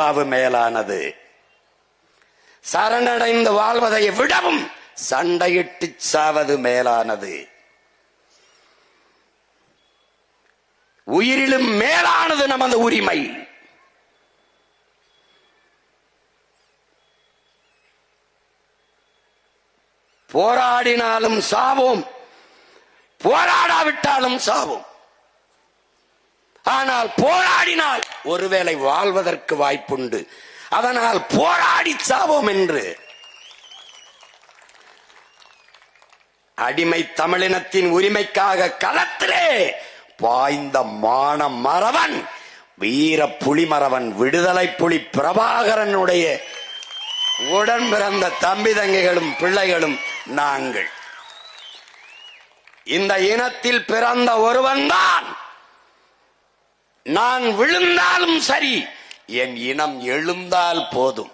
சாவு மேலானது. சரணடைந்து வாழ்வதை விடவும் சண்டையிட்டு சாவது மேலானது. உயிரிலும் மேலானது நமது உரிமை. போராடினாலும் சாவோம் போராடாவிட்டாலும் சாவோம். ஆனால் போராடினால் ஒருவேளை வாழ்வதற்கு வாய்ப்புண்டு. அதனால் போராடி சாவோம் என்று. அடிமை தமிழினத்தின் உரிமைக்காக களத்திலே பாய்ந்த மான மறவன் வீர புலிமறவன் விடுதலை புலி பிரபாகரனுடைய உடன் பிறந்த தம்பி தங்கைகளும் பிள்ளைகளும் நாங்கள். இந்த இனத்தில் பிறந்த ஒருவன்தான் நான் விழுந்தாலும் சரி என் இனம் எழுந்தால் போதும்.